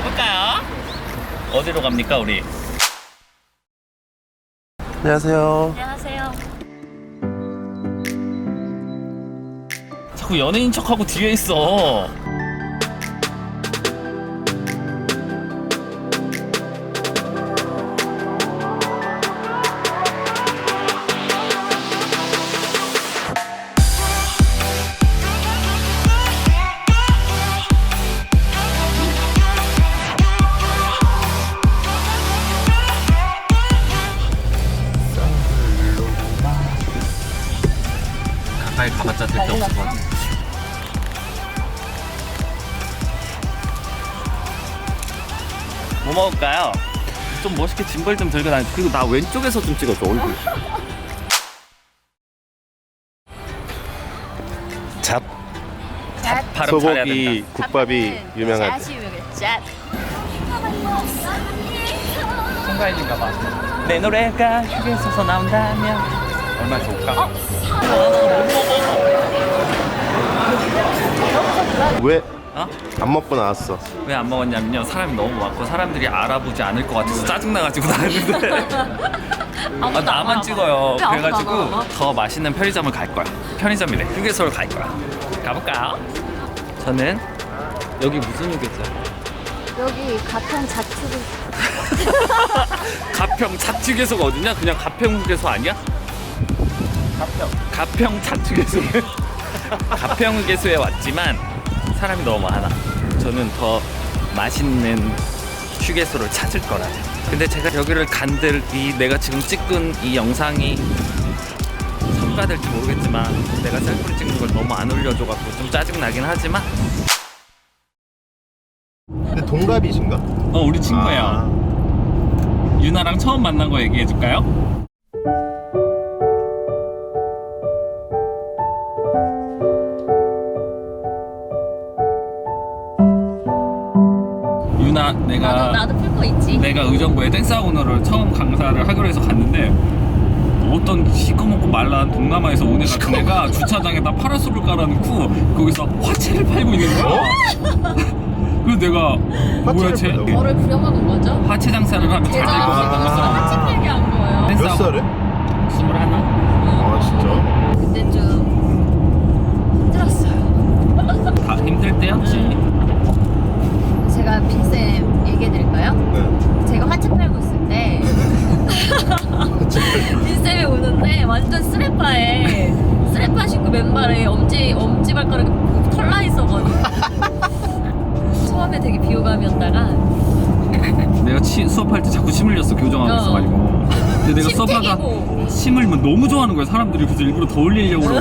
가볼까요? 어디로 갑니까 우리? 안녕하세요. 안녕하세요. 자꾸 연예인 척하고 뒤에 있어. 가까이 가봤자 될 게 없을 것 같아. 뭐 먹을까요? 좀 멋있게 짐벌 좀 들고 다니. 그리고 나 왼쪽에서 좀 찍어줘 얼굴. 잡 발음 잘해야 소고기 된다. 국밥이 유명해. 잣. 순간인가 봐. 내 노래가 휴게소에서 나온다면 얼마나 좋을까? 왜 어? 안 먹고 나왔어? 왜 안 먹었냐면요 사람이 너무 많고 사람들이 알아보지 않을 것 같아서 짜증나가지고 나왔는데 아, 아무도 안 나만. 찍어요 왜 아무도 안 그래가지고? 더 맛있는 편의점을 갈 거야 편의점이래 휴게소를 갈 거야 가볼까요? 저는 여기 무슨 휴게소야? 여기 가평 자투리 가평 자투게소가 어디냐? 그냥 가평 휴게소 아니야? 가평. 가평 자투게소 가평 휴게소에 왔지만 사람이 너무 많아. 저는 더 맛있는 휴게소를 찾을 거라 근데 제가 여기를 간들 이 내가 지금 찍은 이 영상이 성과될지 모르겠지만 내가 셀프를 찍는 걸 너무 안 올려줘갖고 좀 짜증나긴 하지만. 근데 동갑이신가? 어 우리 친구예요. 아, 유나랑 처음 만난 거 얘기해 줄까요? 내가 나도, 나도 풀거 있지. 내가 의정부에 댄스학원을 처음 강사를 하기로 해서 갔는데 어떤 시커멓고 말란 동남아에서 온 애가 그 애가 주차장에다 파라솔을 깔아놓고 거기서 화채를 팔고 있는 거야 그래서 내가 뭐야 화채를 쟤 팔다고? 뭐를 부려먹은 거죠? 화채 장사를 하면 잘 될 것 제가 같다면서 하체 팔기 한 거예요. 몇 살에? 21 치, 수업할 때 자꾸 침 흘렸어 교정하고 어. 있어가지고 근데 내가 침 수업하다 튀기고. 침 흘리면 너무 좋아하는 거야 사람들이 그래서 일부러 더 흘리려고 그러고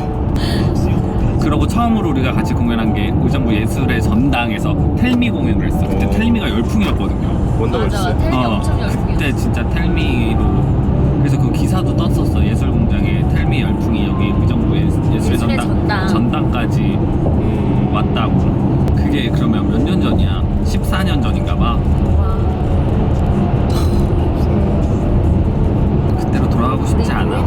그러고 처음으로 우리가 같이 공연한 게 의정부 예술의 전당에서 텔미 공연을 했어 그때 오. 텔미가 열풍이었거든요 원더걸스. 텔미 엄청 열풍이었어. 그때 진짜 텔미로 그래서 그 기사도 떴었어 예술공장에 텔미 열풍이 여기 의정부 예- 예술의 예술의 전당, 전당. 전당까지 음, 왔다고 그게 그러면 몇 년 전이야 14년 전인가 봐. 와. 그때로 돌아가고 싶지 않아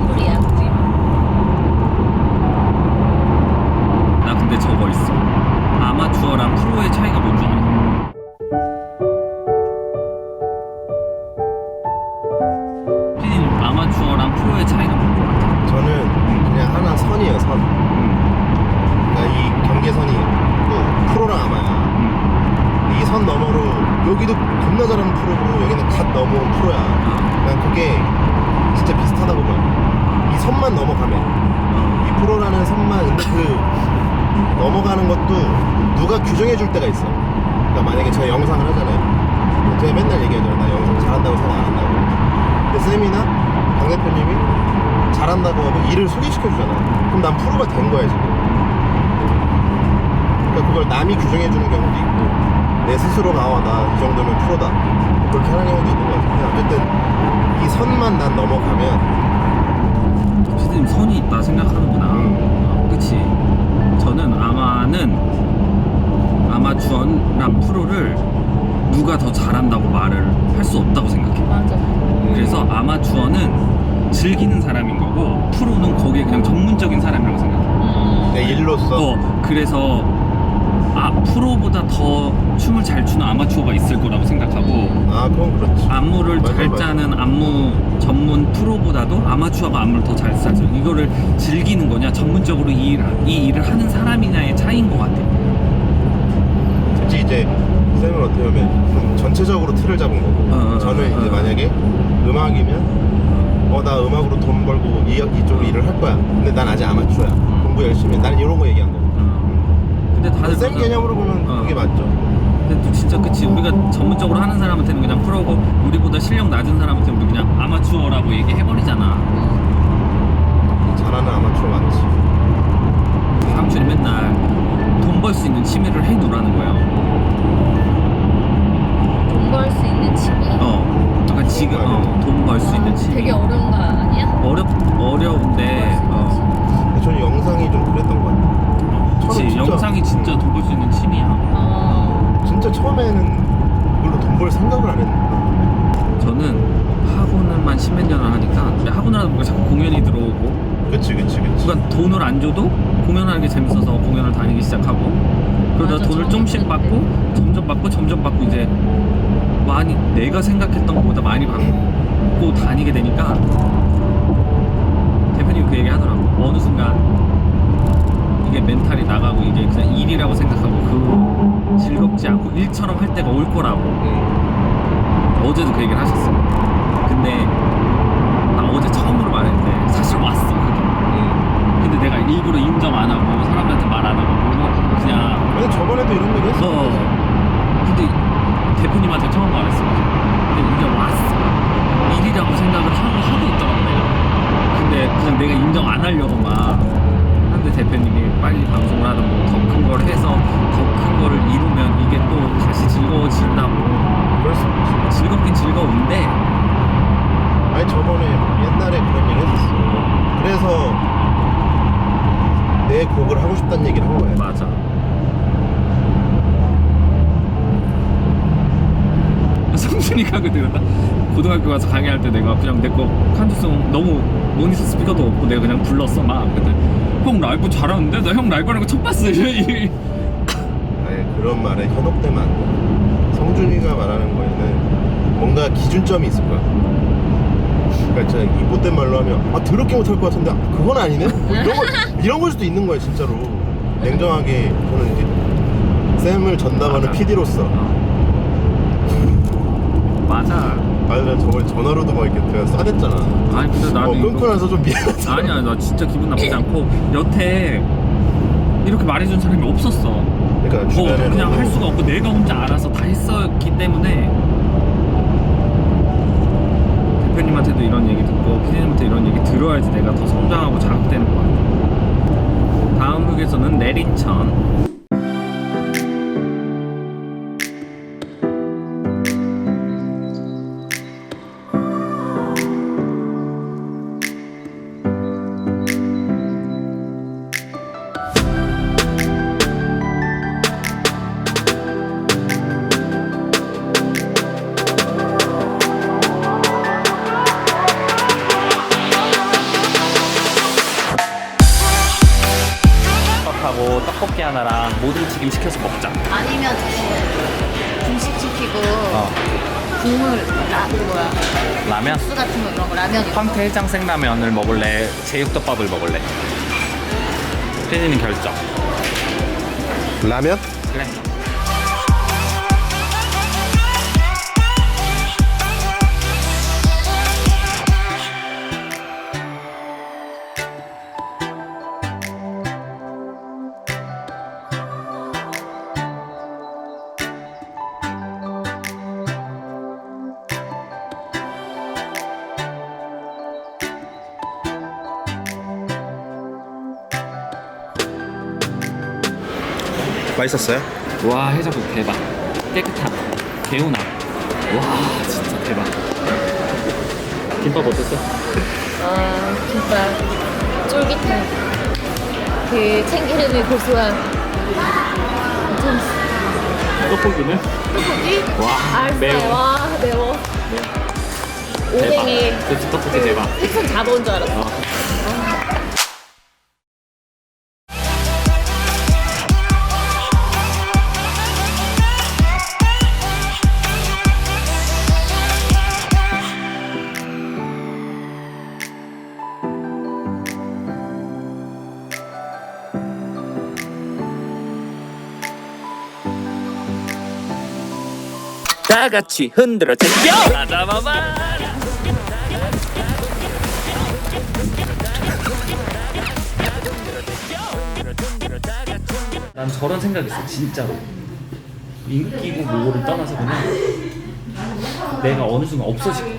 여기도 겁나 잘하는 프로고 여기는 갓 넘어온 프로야. 난 그게 진짜 비슷하다고 봐. 이 선만 넘어가면 이 프로라는 선만 근데 그 넘어가는 것도 누가 규정해 줄 때가 있어. 그러니까 만약에 제가 영상을 하잖아요. 제가 맨날 얘기하죠. 나 영상 잘한다고 생각 안 한다고. 근데 쌤이나 강 대표님이 잘한다고 하고 일을 소개시켜 주잖아. 그럼 난 프로가 된 거야 지금. 그러니까 그걸 남이 규정해 주는 경우도 있고 내 스스로가 나이 정도면 프로다. 그렇게 하는 경우도 있는 것 같아. 근데 어쨌든 이 선만 난 넘어가면 피디님 선이 있다 생각하는구나 어, 그치 저는 아마는 아마추어랑 프로를 누가 더 잘한다고 말을 할 수 없다고 생각해 맞아. 그래서 아마추어는 즐기는 사람인 거고 프로는 거기에 그냥 전문적인 사람이라고 생각해 음. 내 일로서 어, 그래서 아 프로보다 더 춤 을 잘 추는 아마추어가 있을 거라고 생각하고 아 그건 그렇지 안무를 맞아, 잘 맞아. 짜는 안무 전문 프로보다도 아마추어가 안무를 더 잘 짜죠. 이거를 즐기는 거냐 전문적으로 이, 일, 이 일을 하는 사람이냐의 차이인 것 같아. 특히 이제 쌤은 어떻게 보면 좀 전체적으로 틀을 잡은 거고 어, 어, 저는 어, 이제 어. 만약에 음악이면 어 나 음악으로 돈 벌고 이, 이쪽으로 일을 할 거야 근데 난 아직 아마추어야 공부 열심히 해. 나는 이런 거 얘기한 거고 근데 다들 쌤 그래서- 개념으로 보면 어. 그게 맞죠 근데 또 진짜 그치 우리가 전문적으로 하는 사람한테는 그냥 프로고 우리보다 실력 낮은 사람한테 우리 그냥 아마추어라고 얘기해버리잖아. 잘하는 아마추어 많지 삼촌이 맨날 돈 벌 수 있는 취미를 해놓으라는 거예요. 벌 생각을 안 했는데 저는 학원을만 십몇 년을 하니까 근데 학원을 하다 보니까 자꾸 공연이 들어오고 그치 그치 그치. 그러니까 돈을 안 줘도 공연하는 게 재밌어서 공연을 다니기 시작하고 그러다 맞아, 돈을 그때. 받고 점점 받고 점점 받고 이제 많이 내가 생각했던 것보다 많이 받고 다니게 되니까 대표님이 그 얘기 하더라고. 어느 순간 이게 멘탈이 나가고 이게 그냥 일이라고 생각하고 그 즐겁지 않고 일처럼 할 때가 올 거라고. 어제도 그 얘기를 하셨어요. 근데 나 어제 처음으로 말했는데 사실 왔어 그게. 근데 내가 일부러 인정 안 하고 사람들한테 말 안 하고 그리고 그냥 근데 저번에도 이런 얘기 했어 어 근데 대표님한테 처음 말했어 근데 이게 왔어 일이라고 생각을 하고 하고 있더라고 내가 근데 그냥 내가 인정 안 하려고 막 하는데 대표님이 빨리 방송을 하던 뭐더 큰 걸 해서 더 큰 거를 이루면 이게 또 다시 즐거워진다고 그럴 수 있지 즐겁긴 즐거운데 아니 저번에 옛날에 그런 얘기 했었어 그래서 내 곡을 하고 싶다는 얘기를 한 거야 맞아 그때 그랬다 고등학교 가서 강의할 때 내가 그냥 내 거 칸투송 너무 모니터 스피커도 없고 내가 그냥 불렀어 막. 근데 형 라이브 잘하는데? 나 형 라이브 하는 거 처음 봤어. 이- 아니 그런 말에 현혹되면 안 돼. 성준이가 말하는 거에는 뭔가 기준점이 있을 거야. 그러니까 진짜 이 못된 말로 하면 아 더럽게 못할 것 같은데 그건 아니네? 뭐 이런, 거, 이런 걸 수도 있는 거야 진짜로. 냉정하게 저는 이제 쌤을 전담하는 맞아. PD로서 맞아. 아니 나 저번에 전화로도 막 이렇게 내가 싸댔잖아. 아니 근데 나도 어, 끊고 이거- 나서 좀 미안하다. 아니야 나 진짜 기분 나쁘지 않고 여태 이렇게 말해준 사람이 없었어. 그러니까 뭐 주변에 그냥 할 수가 없고 내가 혼자 알아서 다 했었기 때문에 대표님한테도 이런 얘기 듣고 피디님한테 이런 얘기 들어야지 내가 더 성장하고 자극되는 것 같아. 다음 흑에서는 내린천 먹자. 아니면 분식 시키고 어. 국물 라 뭐야? 라면? 수 같은 거 이런 거 라면 이런 거. 황태 해장 생라면을 먹을래? 제육덮밥을 먹을래? 피디님 결정. 라면? 그래 맛있었어요? 와 해장국 대박. 깨끗함. 개운함. 와 진짜 대박. 김밥 어땠어? 아 김밥 쫄깃해. 그 참기름이 고소한 괜찮았어 떡볶이는? 떡볶이? 와 알싸 매워. 와 매워. 오뎅에 대박 그치 떡볶이 대박. 생선 잡아온 줄 알았어. 어. 다 같이 흔들어 잡아봐 난 저런 생각했어 진짜로. 인기고 뭐고를 떠나서 그냥 내가 어느 순간 없어질